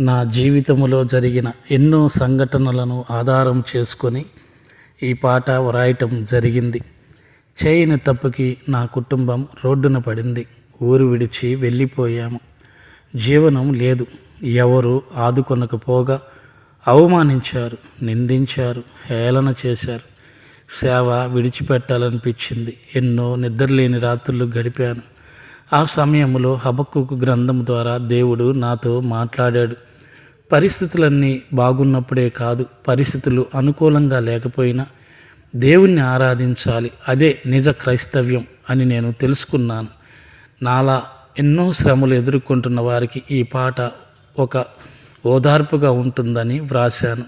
నా జీవితంలో జరిగిన ఎన్నో సంఘటనలను ఆధారం చేసుకొని ఈ పాట వ్రాయటం జరిగింది. చేయని తప్పుకి నా కుటుంబం రోడ్డున పడింది. ఊరు విడిచి వెళ్ళిపోయాము. జీవనం లేదు. ఎవరు ఆదుకొనకపోగా అవమానించారు నిందించారు హేళన చేశారు. సేవ విడిచిపెట్టాలనిపించింది. ఎన్నో నిద్రలేని రాత్రులు గడిపాను. ఆ సమయంలో హబక్కుకు గ్రంథం ద్వారా దేవుడు నాతో మాట్లాడాడు. పరిస్థితులన్నీ బాగున్నప్పుడే కాదు పరిస్థితులు అనుకూలంగా లేకపోయినా దేవుణ్ణి ఆరాధించాలి. అదే నిజ క్రైస్తవ్యం అని నేను తెలుసుకున్నాను. నాలా ఎన్నో శ్రమలు ఎదుర్కొంటున్న వారికి ఈ పాట ఒక ఓదార్పుగా ఉంటుందని వ్రాశాను.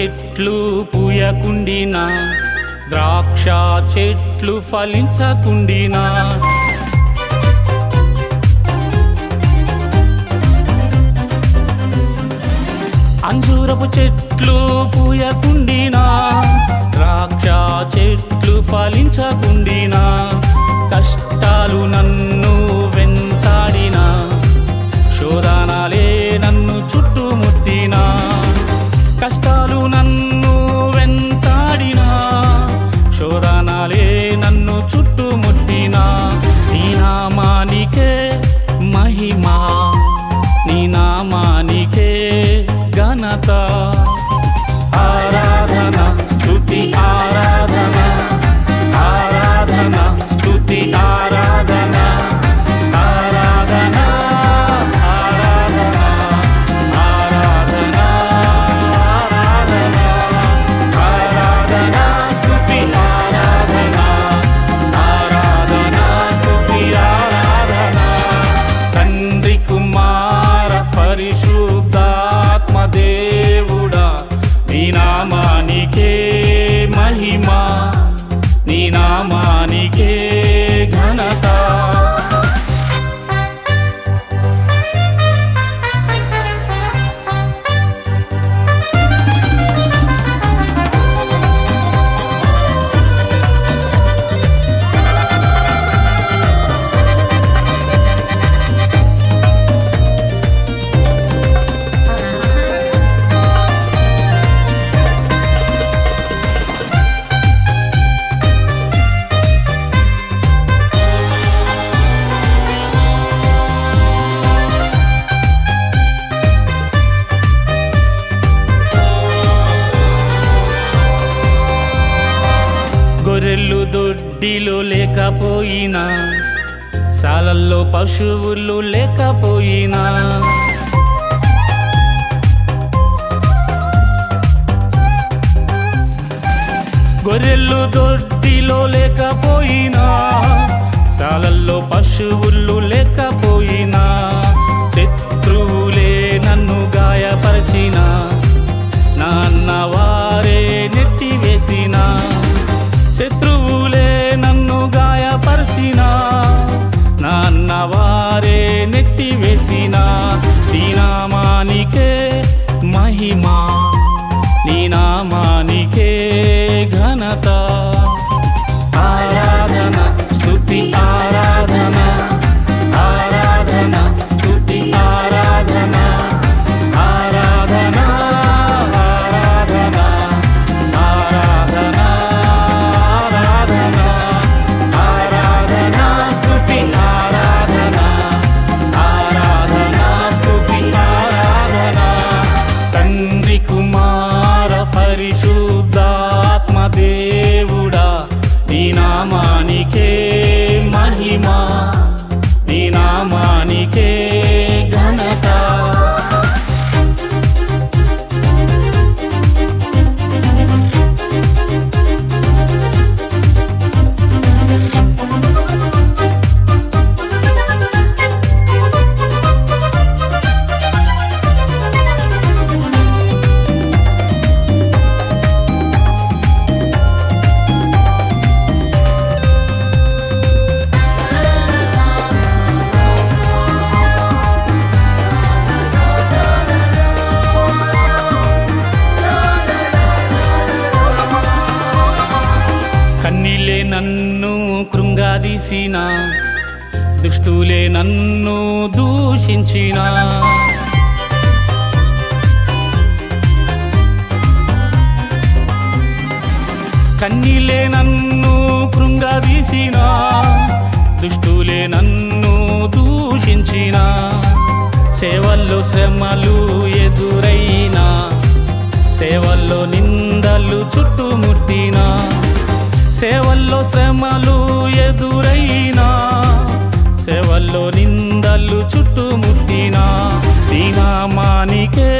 చెట్లు పూయకుండినా ద్రాక్ష చెట్లు ఫలించకుండినా. అంజూరపు చెట్లు పూయకుండినా ద్రాక్ష చెట్లు ఫలించకుండినా. కష్టాలు నన్ను దొడ్డిలో లేకపోయినా శాలల్లో పశువులు లేకపోయినా. గొర్రెలు దొడ్డిలో లేకపోయినా శాలల్లో పశువులు లేకపోయినా. గాయపరిచిన నాన్న వారే నెట్టివేసిన దీనామానికే మహిమా నీ నామానికే ఘనత. కన్నీలే నన్ను కృంగాదీసిన దుష్టులే నన్ను దూషించిన. కన్నీలే నన్ను కృంగదీసిన దుష్టులే నన్ను దూషించిన. సేవల్లో శ్రమలు ఎదురైనా సేవల్లో నిందలు చుట్టూ సేవల్లో శ్రమలు ఎదురైనా సేవల్లో నిందలు చుట్టుముట్టిన దీనామానికే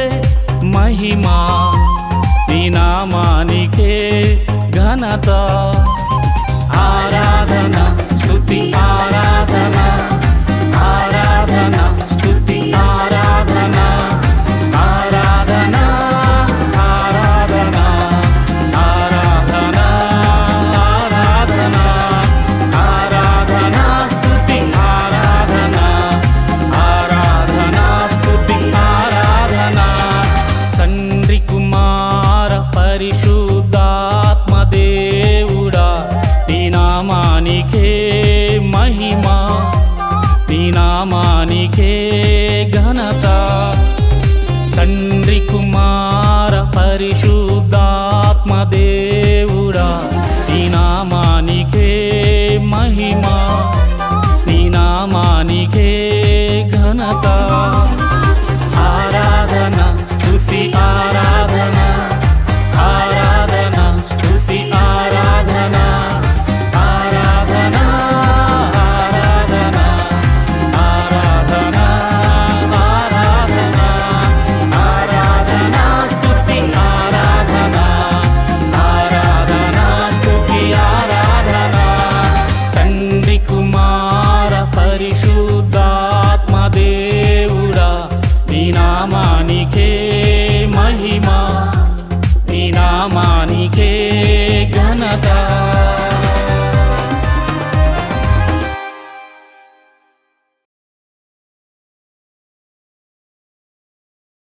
మహిమా దీనామానికే ఘనత ఆరాధన. పరిశుద్ధాత్మదేవుడా నీ నామానికే మహిమా నీ నామానికే ఘనత. తండ్రి కుమార పరిశుద్ధాత్మదేవుడా నీ నామానికే మహిమా నీ నామానికే ఘనత.